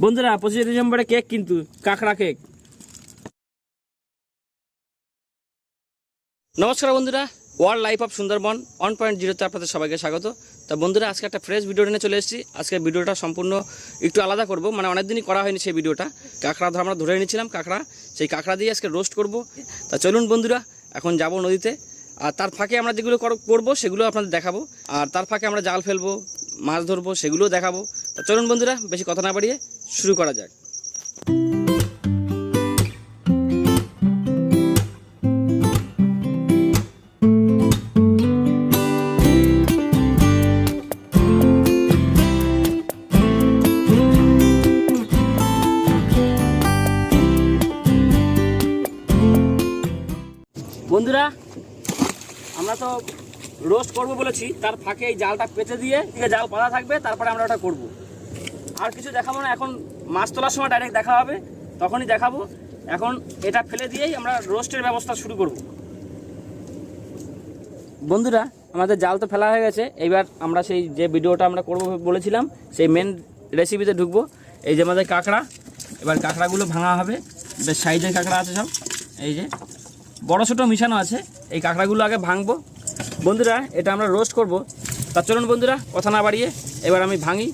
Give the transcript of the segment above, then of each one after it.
বন্ধুরা, পঁচিশে ডিসেম্বরে কেক কিন্তু, কাঁকড়া কেক। নমস্কার বন্ধুরা, world life of Sundarban, one point জিরোতে আপনাদের সবাইকে স্বাগত। তা বন্ধুরা, আজকে একটা ফ্রেশ ভিডিও নিয়ে চলে এসেছি। আজকে ভিডিওটা সম্পূর্ণ একটু আলাদা করব মানে অনেক দিনই করা হয়নি সেই ভিডিওটা। কাঁকড়া ধর, আমরা ধরে নিয়েছিলাম কাঁকড়া, সেই কাঁকড়া দিয়ে আজকে রোস্ট করব। তা চলুন বন্ধুরা, এখন যাব নদীতে। আর তার ফাঁকে আমরা যেগুলো কর- করব, সেগুলো আপনাদের দেখাবো। আর তার ফাঁকে আমরা জাল ফেলব মাছ ধরবো সেগুলোও দেখাবো। তা চলুন বন্ধুরা বেশি কথা না বাড়িয়ে শুরু করা যাক। করব বলেছি, তার ফাঁকে এই জালটা পেতে দিয়ে এদিকে জাল পাতা থাকবে, তারপরে আমরা ওটা করব। আর কিছু দেখাবো না, এখন মাছ তোলার সময় ডাইরেক্ট দেখা হবে, তখনই দেখাবো। এখন এটা ফেলে দিয়েই আমরা রোস্টের ব্যবস্থা শুরু করব। বন্ধুরা, আমাদের জাল তো ফেলা হয়ে গেছে, এইবার আমরা সেই যে ভিডিওটা আমরা করব বলেছিলাম, সেই মেন রেসিপিতে ঢুকবো। এই যে আমাদের কাঁকড়া, এবার কাঁকড়াগুলো ভাঙা হবে, বেশ সাইজের কাঁকড়া আছে সব, এই যে। বড় ছোটো মিশানো আছে, এই কাঁকড়াগুলো আগে ভাঙবো বন্ধুরা, এটা আমরা রোস্ট করব। তা চলুন বন্ধুরা, কথা না বাড়িয়ে এবার আমি ভাঙি।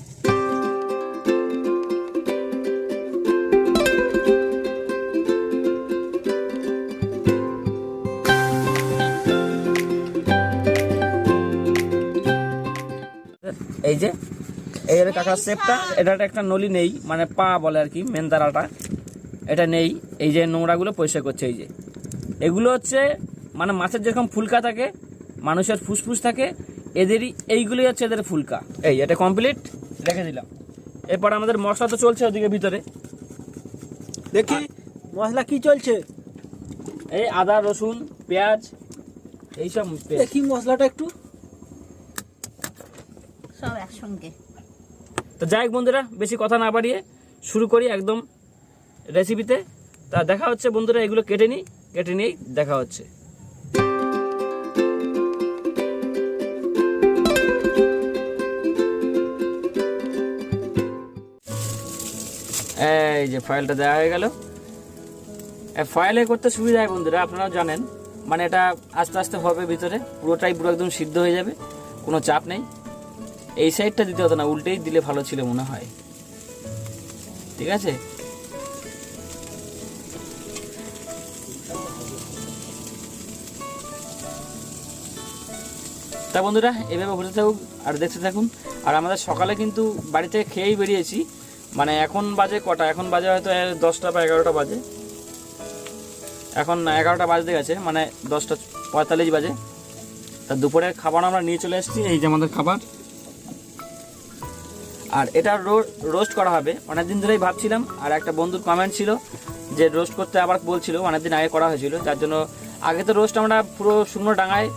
এই যে, এই হলো কাঁকড়ার শেপটা এটা একটা নলি নেই মানে পা বলে আর কি মেন দাঁড়াটা এটা নেই, এই যে নোংরাগুলো পরিষ্কার করছে, এই যে। এগুলো হচ্ছে মানে মাছের যেরকম ফুলকা থাকে মানুষের ফুসফুস থাকে এদেরই এইগুলোই হচ্ছে এদের ফুলকা। এই এটা কমপ্লিট রেখে দিলাম। এরপর আমাদের মশলা তো চলছে ওদিকে ভিতরে। দেখি মশলা কি চলছে? এই আদা রসুন পেঁয়াজ এইসব। দেখি মশলাটা একটু। সব একসঙ্গে। তো যাই হোক বন্ধুরা বেশি কথা না বাড়িয়ে শুরু করি একদম রেসিপিতে তা দেখা হচ্ছে বন্ধুরা এগুলো কেটে নিই কেটে নিয়েই দেখা হচ্ছে। এই যে ফাইলটা দেওয়া হয়ে গেল। ফাইলে করতে সুবিধা হয় বন্ধুরা, আপনারাও জানেন। মানে এটা আস্তে আস্তে হবে ভিতরে, পুরোটাই পুরো একদম সিদ্ধ হয়ে যাবে, কোনো চাপ নেই। এই সাইডটা দিতে হতো না, উল্টেই দিলে ভালো ছিল মনে হয়। ঠিক আছে? তা বন্ধুরা, এভাবে ঘুরতে থাকুক আর দেখতে থাকুন। আর আমাদের সকালে কিন্তু বাড়িতে খেয়েই বেরিয়েছি। মানে এখন বাজে কটা? এখন বাজে হয়তো দশটা বা এগারোটা বাজে। এখন এগারোটা বাজতে গেছে মানে দশটা পঁয়তাল্লিশ বাজে। তা দুপুরের খাবার আমরা নিয়ে চলে এসেছি, এই যে আমাদের খাবার। আর এটা রোস্ট করা হবে। অনেকদিন ধরেই ভাবছিলাম, আর একটা বন্ধুর কমেন্ট ছিল যে রোস্ট করতে আবার বলছিল, অনেকদিন আগে করা হয়েছিল। যার জন্য আগে তো রোস্ট আমরা পুরো শুকনো ডাঙায়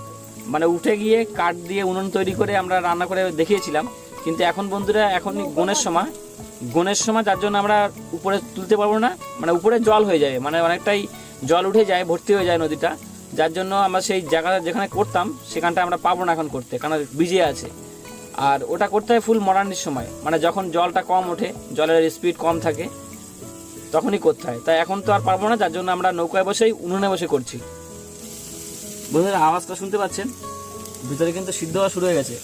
মানে উঠে গিয়ে কাঠ দিয়ে উনুন তৈরি করে আমরা রান্না করে দেখিয়েছিলাম। কিন্তু এখন বন্ধুরা এখন গনের সময় গনের সময় যার জন্য আমরা উপরে তুলতে পারব না মানে উপরে জল হয়ে যায় মানে অনেকটাই জল উঠে যায়, ভর্তি হয়ে যায় নদীটা। যার জন্য আমরা সেই জায়গাটা যেখানে করতাম, সেখানটা আমরা পাবো না এখন করতে, কারণ ভিজে আছে। আর ওটা করতে হয় ফুল মরানির সময় মানে যখন জলটা কম ওঠে, জলের স্পিড কম থাকে, তখনই করতে হয়। তাই এখন তো আর পারব না, যার জন্য আমরা নৌকায় বসেই, উনুনে বসে করছি। বন্ধুরা, আওয়াজটা শুনতে পাচ্ছেন? ভিতরে কিন্তু সিদ্ধ হওয়া শুরু হয়ে গেছে।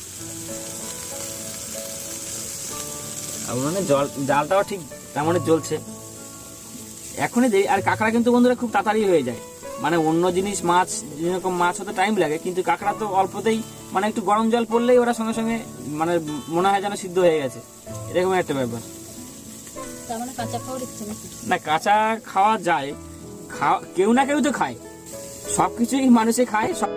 উনুনে জল জালটাও ঠিক তেমনই জ্বলছে। এখনই দেই আর কাঁকড়া কিন্তু বন্ধুরা খুব তাড়াতাড়ি হয়ে যায়। মানে অন্য জিনিস মাছ যেরকম মাছ হতে টাইম লাগে কিন্তু কাঁকড়া তো অল্পতেই মানে একটু গরম জল পড়লেই ওরা সঙ্গে সঙ্গে মানে মনে হয় যেন সিদ্ধ হয়ে গেছে। এরকম একটা ব্যাপার। তার মানে না কাঁচা খাওয়া যায়। খাওয়া কেউ না কেউ তো খায়। সব কিছুই মানুষে খায় সব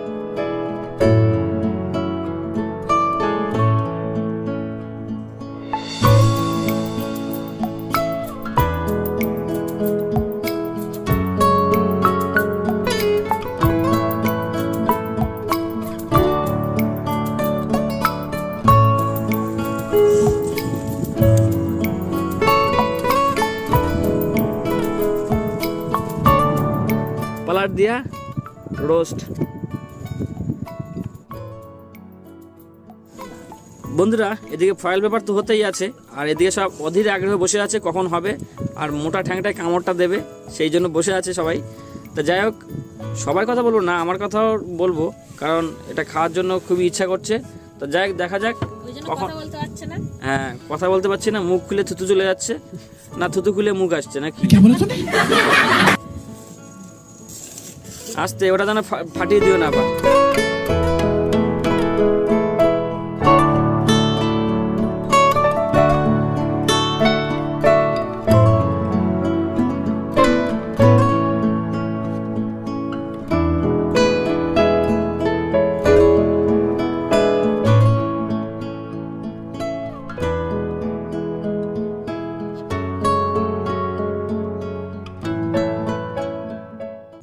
দিয়া রোস্ট বন্ধুরা এদিকে ফয়েল পেপার তো হতেই আছে আর এদিকে সব অধীর আগ্রহে বসে আছে কখন হবে আর মোটা ঠ্যাংটায় কামড়টা দেবে সেই জন্য বসে আছে সবাই। তা যাই হোক সবার কথা বলব না আমার কথাও বলব কারণ এটা খাওয়ার জন্য খুবই ইচ্ছা করছে। তো যাই হোক দেখা যাক কখন কথা বলতে পারছে না। হ্যাঁ কথা বলতে পারছি না মুখ খুলে থুতু চলে যাচ্ছে না থুতু খুলে মুখ আসছে নাকি? আসতে ওটা যেন ফাটিয়ে দিও না আবার।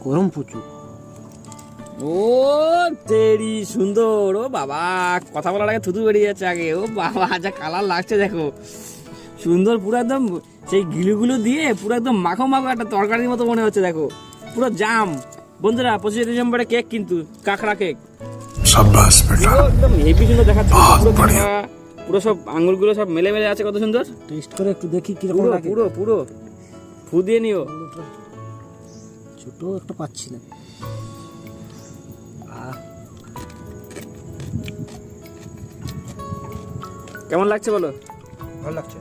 গরম প্রচুর। সুন্দর ও বাবা কথা বলার আগে থুতু বেরিয়ে যাচ্ছে আগে ও বাবা যা কালার লাগছে দেখো। সুন্দর পুরো একদম সেই গিলুগুলো দিয়ে পুরো একদম মাখো মাখো একটা তরকারির মতো মনে হচ্ছে দেখো। পুরো জাম। বন্ধুরা পঁচিশে ডিসেম্বরে কেক কিন্তু কাঁকড়া কেক। একদম দেখাচ্ছে। পুরো সব আঙুলগুলো সব মেলে মেলে আছে কত সুন্দর। একটু দেখি কি পুরো পুরো নিও। ছোট একটা পাচ্ছি না। কেমন লাগছে বলো? ভালো লাগছে।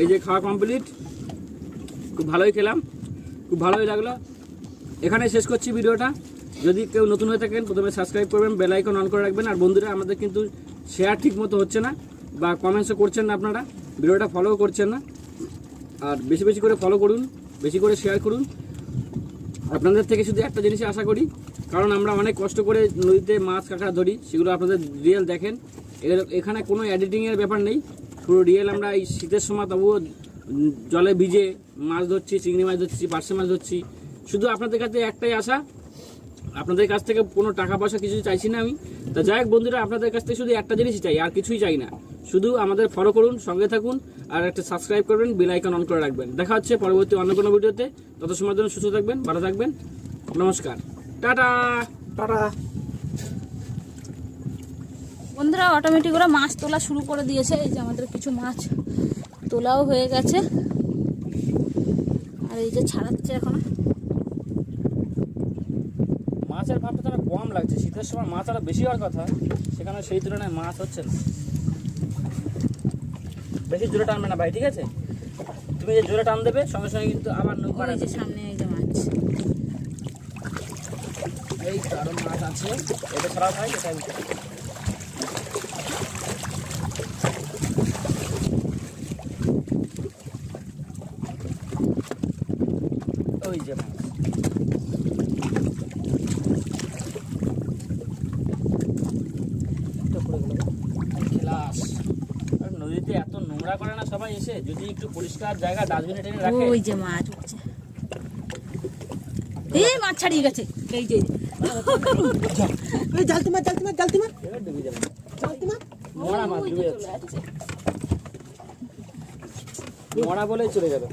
এই যে খাওয়া কমপ্লিট খুব ভালোই খেলাম, খুব ভালোই লাগল। এখানে শেষ করছি ভিডিওটা। যদি কেউ নতুন হয়ে থাকেন, প্রথমে সাবস্ক্রাইব করবেন বেল আইকন অন করে রাখবেন। আর বন্ধুরা, আমাদের কিন্তু শেয়ার ঠিক মতো হচ্ছে না, বা কমেন্টসও করছেন না আপনারা। ভিডিওটা ফলো করছেন না। আর বেশি বেশি করে ফলো করুন, বেশি করে শেয়ার করুন। আপনাদের থেকে শুধু একটা জিনিসই আশা করি, কারণ আমরা অনেক কষ্ট করে নদীতে মাছ কাঁকড়া ধরি, সেগুলো আপনাদের রিয়েল দেখেন। এখানে কোনো এডিটিংয়ের ব্যাপার নেই। পুরো রিয়েল আমরা এই শীতের সময় তবুও জলে ভিজে মাছ ধরছি, চিংড়ি মাছ ধরছি, পার্শে মাছ ধরছি। শুধু আপনাদের কাছে একটাই আশা, আপনাদের কাছ থেকে কোনো টাকা পয়সা কিছু চাইছি না আমি। তা যাই হোক বন্ধুরা, আপনাদের কাছ থেকে শুধু একটা জিনিসই চাই, আর কিছুই চাই না। শুধু আমাদের ফলো করুন, সঙ্গে থাকুন, আর একটা সাবস্ক্রাইব করবেন বেল অন করে রাখবেন। দেখা হচ্ছে পরবর্তী অন্য কোনো ভিডিওতে তত সময়ের জন্য সুস্থ থাকবেন, ভালো থাকবেন। নমস্কার। টাটা! টাটা! বন্ধুরা অটোমেটিক ওরা মাছ তোলা শুরু করে দিয়েছে। এই যে আমাদের কিছু মাছ তোলাও হয়ে গেছে। আর এই যে ছাড়াচ্ছে এখন। মাছের ভাবটা তারা কম লাগছে। শীতের সময় মাছ আরও বেশি হওয়ার কথা। সেখানে সেই তুলনায় মাছ হচ্ছে না। বেশি জোরে টানবে না ভাই ঠিক আছে? তুমি যে জোরে টান দেবে সঙ্গে সঙ্গে কিন্তু আবার নৌকা সামনে এই যে মাছ। এই তো আরও মাছ আছে। এটা ছাড়া খাই এটা আমি খাই। ওই যে মাছ একটা পড়ে গেলো গো। খেলাস আর নদীতে এত নোংরা করে না সবাই এসে যদি একটু পরিষ্কার জায়গা ডাস্টবিনে টেনে রাখে। ওই যে মাছ উঠছে এই মাছ ছাড়িয়ে গেছে। এই যে। জালতি মার জালতি মার জালতি মার ডুবে যাবে জালতি মার মরা মাছ ডুবে যাচ্ছে। মরা বলেই চলে যাবে।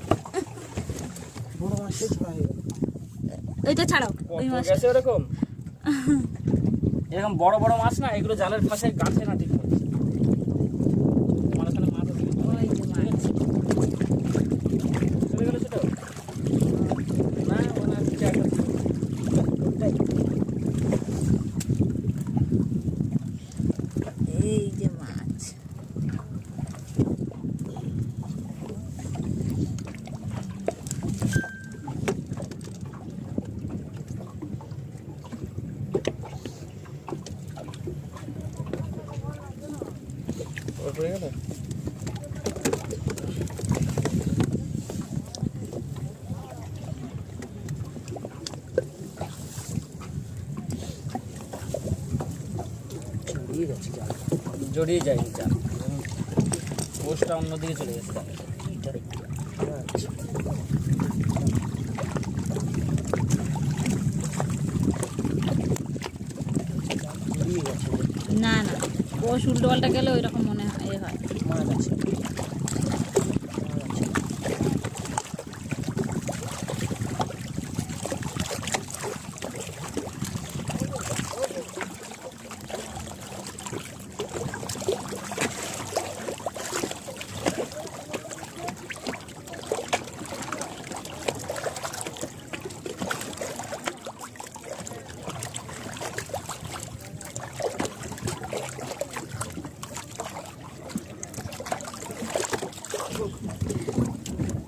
বড় মাছ সেই হয়ে গেল। ওইটা ছাড়াও ওই মাছ গেছে ওরকম? এরকম বড় বড় মাছ না এগুলো জালের পাশে গাছে না ঠিক মতো মাঝখানে মাছ আছে। ওই যে মাছ চলে গেল সেটা না মনে হচ্ছে একটা ছিল। এই যে মাছ ওর পড়ে গেল জাল জড়িয়ে যায় চাল পোস্টটা অন্যদিকে চলে গেছে। না না। পোষ উল্টো পাল্টা গেলে ওই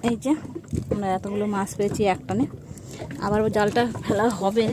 এই যে আমরা এতগুলো মাছ পেয়েছি একটানে। আবার জালটা ফেলা হবে।